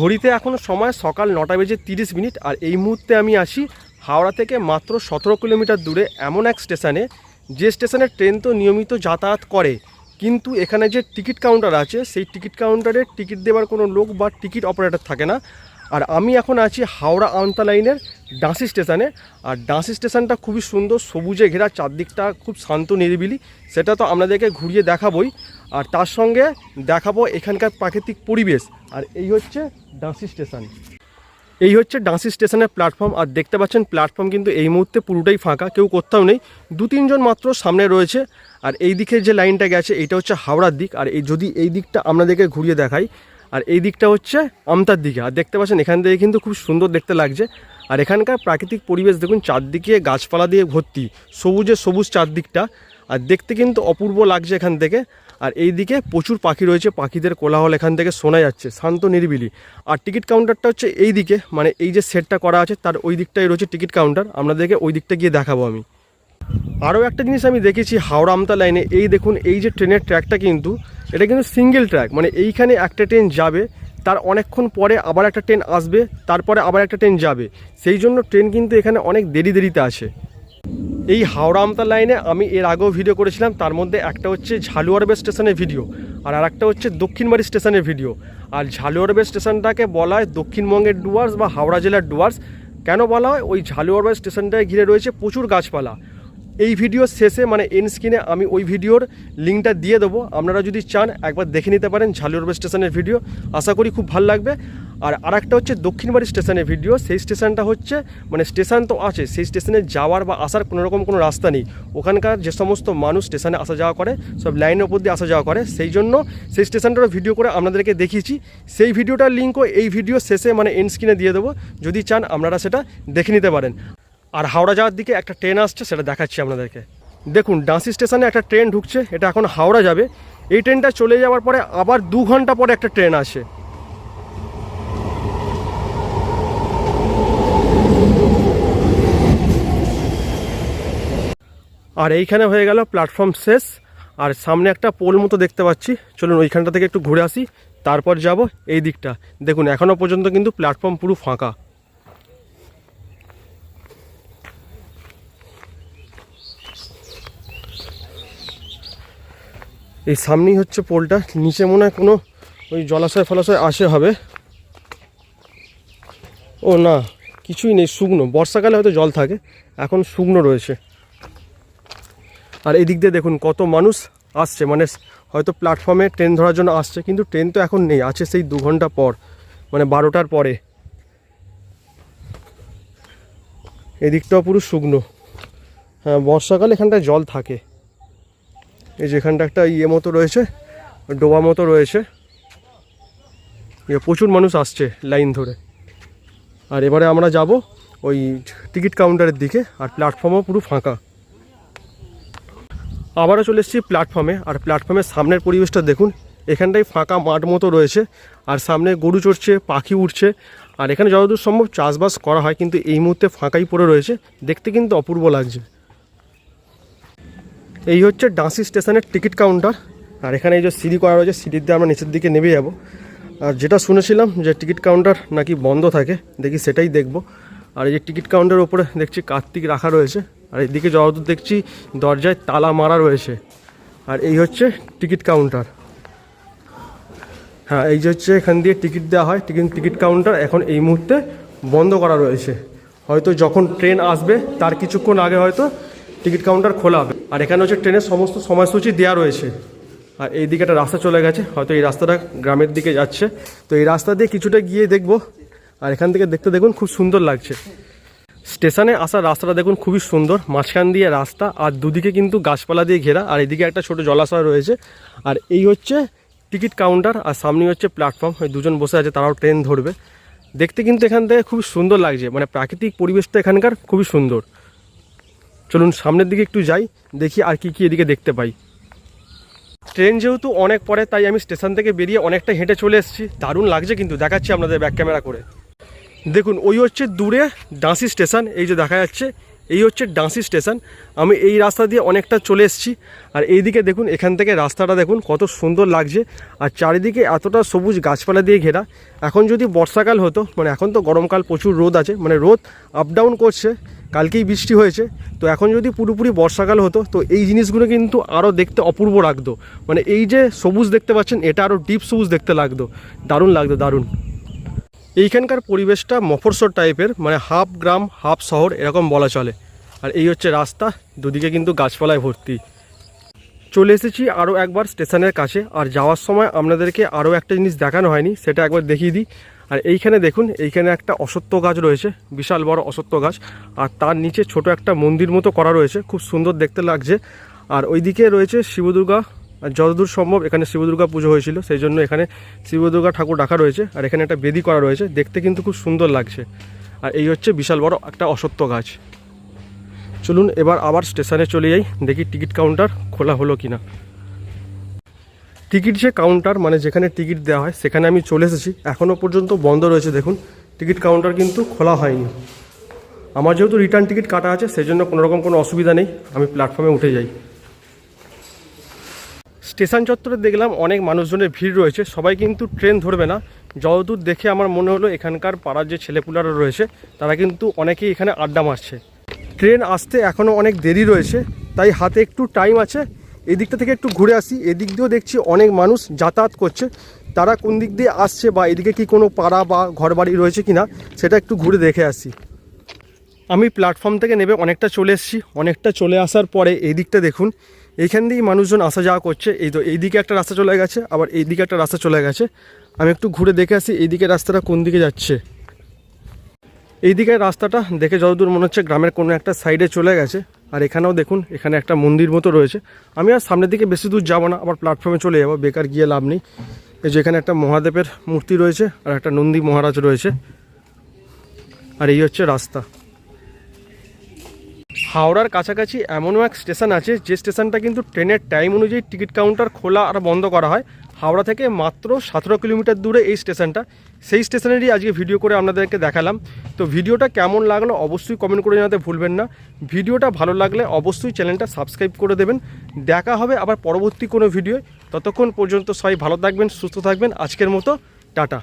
ঘড়িতে এখন সময় সকাল নটা বেজে তিরিশ মিনিট, আর এই মুহূর্তে আমি আসি হাওড়া থেকে মাত্র সতেরো কিলোমিটার দূরে এমন এক স্টেশনে, যে স্টেশনে ট্রেন তো নিয়মিত যাতায়াত করে, কিন্তু এখানে যে টিকিট কাউন্টার আছে, সেই টিকিট কাউন্টারে টিকিট দেওয়ার কোনো লোক বা টিকিট অপারেটর থাকে না। আর আমি এখন আছি হাওড়া আমতা লাইনের ডাঁসি স্টেশনে, আর ডাঁসি স্টেশনটা খুবই সুন্দর, সবুজে ঘেরা, চারদিকটা খুব শান্ত, নিরিবিলি, সেটা তো আপনাদেরকে ঘুরিয়ে দেখাবই। আর তার সঙ্গে দেখাবো এখানকার প্রাকৃতিক পরিবেশ। আর এই হচ্ছে ডাঁসি স্টেশন। এই হচ্ছে ডাঁসি স্টেশনের প্ল্যাটফর্ম, আর দেখতে পাচ্ছেন প্ল্যাটফর্ম কিন্তু এই মুহূর্তে পুরোটাই ফাঁকা, কেউ কোথাও নেই। দু তিনজন মাত্র সামনে রয়েছে, আর এই দিকে যে লাইনটা গেছে, এটা হচ্ছে হাওড়ার দিক, আর এই যদি এই দিকটা আপনাদেরকে ঘুরিয়ে দেখাই, আর এই দিকটা হচ্ছে আমতার দিকে। আর দেখতে পাচ্ছেন, এখান থেকে কিন্তু খুব সুন্দর দেখতে লাগছে। আর এখানকার প্রাকৃতিক পরিবেশ দেখুন, চারদিকে গাছপালা দিয়ে ভর্তি, সবুজে সবুজ চারদিকটা। আর দেখতে কিন্তু অপূর্ব লাগছে এখান থেকে। আর এই দিকে প্রচুর পাখি রয়েছে, পাখিদের কোলাহল এখান থেকে শোনা যাচ্ছে, শান্ত নিরিবিলি। আর টিকিট কাউন্টারটা হচ্ছে এই দিকে মানে এই যে সেটটা করা আছে তার ওই দিকটাই রয়েছে টিকিট কাউন্টার। আপনাদেরকে ওই দিকটা গিয়ে দেখাবো আমি। আরও একটা জিনিস আমি দেখেছি হাওড়া আমতা লাইনে এই দেখুন, এই যে ট্রেনের ট্র্যাকটা কিন্তু, এটা কিন্তু সিঙ্গেল ট্র্যাক মানে এইখানে একটা ট্রেন যাবে, তার অনেকক্ষণ পরে আবার একটা ট্রেন আসবে, তারপরে আবার একটা ট্রেন যাবে। সেই জন্য ট্রেন কিন্তু এখানে অনেক দেরি দেরিতে আসে এই হাওড়া আমতা লাইনে আমি এর আগেও ভিডিও করেছিলাম, তার মধ্যে একটা হচ্ছে ঝালুয়ারবে স্টেশনের ভিডিও আর আরেকটা হচ্ছে দক্ষিণবাড়ি স্টেশনের ভিডিও আর ঝালুয়ারবে স্টেশনটাকে বলা হয় দক্ষিণবঙ্গের ডুয়ার্স বা হাওড়া জেলার ডুয়ার্স। কেন বলা হয়? ওই ঝালুয়ারবে স্টেশনটায় ঘিরে রয়েছে প্রচুর গাছপালা। এই ভিডিওর শেষে মানে এন স্ক্রিনে আমি ওই ভিডিওর লিঙ্কটা দিয়ে দেবো। আপনারা যদি চান, একবার দেখে নিতে পারেন ঝালুয়ারবে স্টেশনের ভিডিও আশা করি খুব ভালো লাগবে। আর আরেকটা হচ্ছে দক্ষিণবাড়ি স্টেশনের ভিডিও, সেই স্টেশনটা হচ্ছে মানে স্টেশন তো আছে, সেই স্টেশনে যাওয়ার বা আসার কোনো রকম কোনো রাস্তা নেই। ওখানকার যে সমস্ত মানুষ স্টেশনে আসা যাওয়া করে, সব লাইনের উপর দিয়ে আসা যাওয়া করে, সেই জন্য সেই স্টেশনটারও ভিডিও করে আপনাদেরকে দেখিয়েছি। সেই ভিডিওটার লিঙ্কও এই ভিডিও শেষে মানে এন স্ক্রিনে দিয়ে দেবো। যদি চান আপনারা সেটা দেখে নিতে পারেন। আর হাওড়া যাওয়ার দিকে একটা ট্রেন আসছে, সেটা দেখাচ্ছি আপনাদেরকে। দেখুন, ডাঁসি স্টেশনে একটা ট্রেন ঢুকছে, এটা এখন হাওড়া যাবে। এই ট্রেনটা চলে যাওয়ার পরে আবার দু ঘণ্টা পরে একটা ট্রেন আসে। আর এইখানে হয়ে গেল প্ল্যাটফর্ম শেষ। আর সামনে একটা পোল মতো দেখতে পাচ্ছি। চলুন ওইখানটা থেকে একটু ঘুরে আসি। তারপর যাব এই দিকটা। দেখুন এখনও পর্যন্ত কিন্তু প্ল্যাটফর্ম পুরো ফাঁকা। এই সামনেই হচ্ছে পোলটা। নিচে মনে হয় কোনো ওই জলাশয় ফলাশয় আসে হবে। ও না, কিছুই নেই, শুকনো। বর্ষাকালে হয়তো জল থাকে। এখন শুকনো রয়েছে। আর এদিক দিয়ে দেখুন কত মানুষ আসছে। মানে হয়তো প্ল্যাটফর্মে ট্রেন ধরার জন্য আসছে, কিন্তু ট্রেন তো এখন নেই, আছে সেই দু ঘণ্টা পর মানে বারোটার পরে। এদিকটাও পুরো শুকনো। হ্যাঁ বর্ষাকালে এখানটায় জল থাকে। এই যেখানটা একটা ইয়ে মতো রয়েছে, ডোবা মতো রয়েছে। প্রচুর মানুষ আসছে লাইন ধরে। আর এবারে আমরা যাব ওই টিকিট কাউন্টারের দিকে, আর প্ল্যাটফর্মও পুরো ফাঁকা। আবারও চলে এসেছি প্ল্যাটফর্মে আর প্ল্যাটফর্মের সামনের পরিবেশটা দেখুন, এখানটায় ফাঁকা মাঠ মতো রয়েছে, আর সামনে গরু চড়ছে, পাখি উঠছে আর এখানে যতদূর সম্ভব চাষবাস করা হয়, কিন্তু এই মুহূর্তে ফাঁকাই পড়ে রয়েছে। দেখতে কিন্তু অপূর্ব লাগছে। এই হচ্ছে ডাঁসি স্টেশনের টিকিট কাউন্টার, আর এখানে এই যে সিঁড়ি করা রয়েছে, সিঁড়ির দিয়ে আমরা নিচের দিকে নেমে যাব। আর যেটা শুনেছিলাম যে টিকিট কাউন্টার নাকি বন্ধ থাকে, দেখি সেটাই দেখব। আর এই যে টিকিট কাউন্টারের উপরে দেখছি কার্তিক রাখা রয়েছে আর এদিকে যতদূর দেখছি দরজায় তালা মারা রয়েছে। আর এই হচ্ছে টিকিট কাউন্টার। হ্যাঁ এই যে হচ্ছে এখান দিয়ে টিকিট দেওয়া হয়, টিকিট টিকিট কাউন্টার এখন এই মুহূর্তে বন্ধ করা রয়েছে। হয়তো যখন ট্রেন আসবে, তার কিছুক্ষণ আগে হয়তো টিকিট কাউন্টার খোলা হবে। আর এখানে হচ্ছে ট্রেনের সমস্ত সময়সূচি দেওয়া রয়েছে। আর এই দিকে একটা রাস্তা চলে গেছে, হয়তো এই রাস্তাটা গ্রামের দিকে যাচ্ছে। তো এই রাস্তা দিয়ে কিছুটা গিয়ে দেখব। আর এখান থেকে দেখতে দেখুন, খুব সুন্দর লাগছে। স্টেশনে আসার রাস্তাটা দেখুন খুবই সুন্দর। মাঝখান দিয়ে রাস্তা, আর দুদিকে কিন্তু গাছপালা দিয়ে ঘেরা, আর এদিকে একটা ছোট জলাশয় রয়েছে। আর এই হচ্ছে টিকিট কাউন্টার, আর সামনে হচ্ছে প্ল্যাটফর্ম। ওই দুজন বসে আছে, তারাও ট্রেন ধরবে। দেখতে কিন্তু এখান থেকে খুব সুন্দর লাগছে। মানে প্রাকৃতিক পরিবেশটা এখানকার খুবই সুন্দর। চলুন সামনের দিকে একটু যাই, দেখি আর কি কি এদিকে দেখতে পাই। ট্রেন যেহেতু অনেক পরে, তাই আমি স্টেশন থেকে বেরিয়ে অনেকটা হেঁটে চলে এসেছি। দারুণ লাগছে কিন্তু, দেখাচ্ছি আপনাদের ব্যাক ক্যামেরা করে। দেখুন, ওই হচ্ছে দূরে ডাঁসি স্টেশন, এই যে দেখা যাচ্ছে, এই হচ্ছে ডাঁসি স্টেশন। আমি এই রাস্তা দিয়ে অনেকটা চলে এসেছি, আর এইদিকে দেখুন, এখান থেকে রাস্তাটা দেখুন, কত সুন্দর লাগছে। আর চারিদিকে এতটা সবুজ গাছপালা দিয়ে ঘেরা। এখন যদি বর্ষাকাল হতো মানে এখন তো গরমকাল, প্রচুর রোদ আছে মানে রোদ আপ ডাউন করছে, কালকেই বৃষ্টি হয়েছে। তো এখন যদি পুরোপুরি বর্ষাকাল হতো, তো এই জিনিসগুলো কিন্তু আরও দেখতে অপূর্ব লাগতো। মানে এই যে সবুজ দেখতে পাচ্ছেন, এটা আরও ডিপ সবুজ দেখতে লাগতো। দারুণ লাগতো, দারুণ। এইখানকার পরিবেশটা মফরসর টাইপের মানে হাফ গ্রাম হাফ শহর, এরকম বলা চলে। আর এই হচ্ছে রাস্তা, দুদিকে কিন্তু গাছপালায় ভর্তি। চলে এসেছি আরও একবার স্টেশনের কাছে, আর যাওয়ার সময় আপনাদেরকে আরও একটা জিনিস দেখানো হয়নি, সেটা একবার দেখিয়ে দিই। আর এইখানে দেখুন, এইখানে একটা অসত্য গাছ রয়েছে, বিশাল বড় অসত্য গাছ, আর তার নিচে ছোট একটা মন্দির মতো করা রয়েছে, খুব সুন্দর দেখতে লাগছে। আর ওইদিকে রয়েছে শিবদুর্গা যতদূর সম্ভব এখানে শিবদুর্গা পুজো হয়েছিল, সেই জন্য এখানে শিবদুর্গা ঠাকুর রাখা রয়েছে আর এখানে একটা বেদি করা রয়েছে, দেখতে কিন্তু খুব সুন্দর লাগছে। আর এই হচ্ছে বিশাল বড় একটা অসত্য গাছ। চলুন এবার আবার স্টেশনে চলে যাই, দেখি টিকিট কাউন্টার খোলা হলো কিনা। টিকিট যে কাউন্টার মানে যেখানে টিকিট দেওয়া হয়, সেখানে আমি চলে এসেছি। এখনও পর্যন্ত বন্ধ রয়েছে, দেখুন। টিকিট কাউন্টার কিন্তু খোলা হয়নি। আমার যেহেতু রিটার্ন টিকিট কাটা আছে, সেই জন্য কোনো রকম কোনো অসুবিধা নেই। আমি প্ল্যাটফর্মে উঠে যাই। স্টেশন চত্বরে দেখলাম অনেক মানুষজনের ভিড় রয়েছে। সবাই কিন্তু ট্রেন ধরবে না। যতদূর দেখে আমার মনে হলো এখানকার পাড়ার যে ছেলেপুলারা রয়েছে, তারা কিন্তু অনেকেই এখানে আড্ডা মারছে। ট্রেন আসতে এখনও অনেক দেরি রয়েছে, তাই হাতে একটু টাইম আছে। এদিকটা থেকে একটু ঘুরে আসি। এদিক দিয়েও দেখছি অনেক মানুষ যাতায়াত করছে। তারা কোন দিক দিয়ে আসছে বা এদিকে কি কোনো পাড়া বা ঘরবাড়ি রয়েছে কিনা, সেটা একটু ঘুরে দেখে আসি। আমি প্ল্যাটফর্ম থেকে নেবে অনেকটা চলে এসেছি। অনেকটা চলে আসার পরে এই দিকটা দেখুন। এইখান দিয়েই মানুষজন আসা যাওয়া করছে। এই তো এইদিকে একটা রাস্তা চলে গেছে, আবার এই দিকে একটা রাস্তা চলে গেছে। আমি একটু ঘুরে দেখে আসি এইদিকে রাস্তাটা কোন দিকে যাচ্ছে। এই দিকের রাস্তাটা দেখে যতদূর মনে হচ্ছে গ্রামের কোনো একটা সাইডে চলে গেছে। আর এখানেও দেখুন, এখানে একটা মন্দির মতো রয়েছে। আমি আর সামনের দিকে বেশি দূর যাব না, আবার প্ল্যাটফর্মে চলে যাব, বেকার গিয়ে লাভ নেই। এই যে এখানে একটা মহাদেবের মূর্তি রয়েছে, আর একটা নন্দী মহারাজ রয়েছে। আর এই হচ্ছে রাস্তা। হাওড়ার কাছাকাছি এমনও এক স্টেশন আছে, যে স্টেশনটা কিন্তু ট্রেনের টাইম অনুযায়ী টিকিট কাউন্টার খোলা আর বন্ধ করা হয়। হাওড়া থেকে মাত্র সতেরো কিলোমিটার দূরে এই স্টেশনটা। সেই স্টেশনেরই আজকে ভিডিও করে আপনাদেরকে দেখালাম। তো ভিডিওটা কেমন লাগল অবশ্যই কমেন্ট করে জানাতে ভুলবেন না। ভিডিওটা ভালো লাগলে অবশ্যই চ্যানেলটা সাবস্ক্রাইব করে দেবেন। দেখা হবে আবার পরবর্তী কোনো ভিডিও ততক্ষণ পর্যন্ত সবাই ভালো থাকবেন, সুস্থ থাকবেন। আজকের মতো, টাটা।